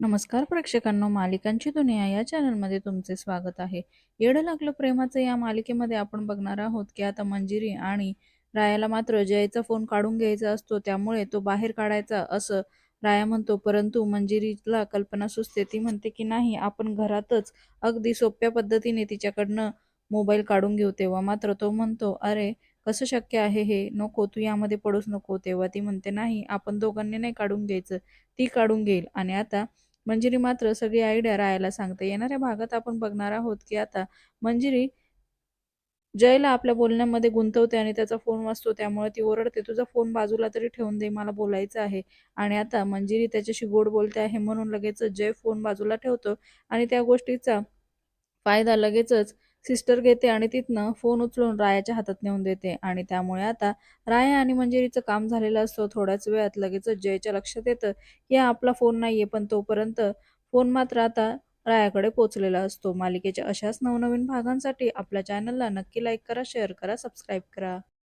नमस्कार प्रेक्षकांनो मालिकांची दुनिया या चॅनलमध्ये तुमचे स्वागत आहे. येडं लागलं प्रेमाचं या मालिकेमध्ये आपण बघणार आहोत की आता मंजिरी आणि रायाला मात्र जयचा फोन काढून घ्यायचा असतो त्यामुळे तो बाहेर काढायचा असं राया म्हणतो. परंतु मंजिरीला कल्पना सुचते ती म्हणते की नाही आपण घरातच अगदी सोप्या पद्धतीने तिच्याकडनं मोबाईल काढून घेऊ तेव्हा मात्र तो म्हणतो अरे कसं शक्य आहे हे? नको तू यामध्ये पडूच नको. तेव्हा ती म्हणते नाही आपण दोघांनी नाही काढून घ्यायचं ती काढून घेईल. आणि आता मंजिरी मात्र सगळी आयडिया रायाला सांगते. येणाऱ्या भागात आपण बघणार आहोत की आता मंजिरी जयला आपल्या बोलण्यामध्ये गुंतवते आणि त्याचा फोन वाचतो. त्यामुळे ती ओरडते तुझा फोन बाजूला तरी ठेवून दे मला बोलायचं आहे. आणि आता मंजिरी त्याच्याशी गोड बोलते आहे म्हणून लगेचच जय फोन बाजूला ठेवतो. आणि त्या गोष्टीचा फायदा लगेचच सिस्टर घेते आणि तिथनं फोन उचलून रायाच्या हातात नेऊन देते. आणि त्यामुळे आता राया आणि मंजिरीचं काम झालेलं असतो. थोड्याच वेळात लगेचच जयच्या लक्षात येतं की आपला फोन नाहीये पण तोपर्यंत फोन मात्र आता रायाकडे पोचलेला असतो. मालिकेच्या अशाच नवनवीन भागांसाठी आपल्या चॅनलला नक्की लाईक करा शेअर करा सबस्क्राईब करा.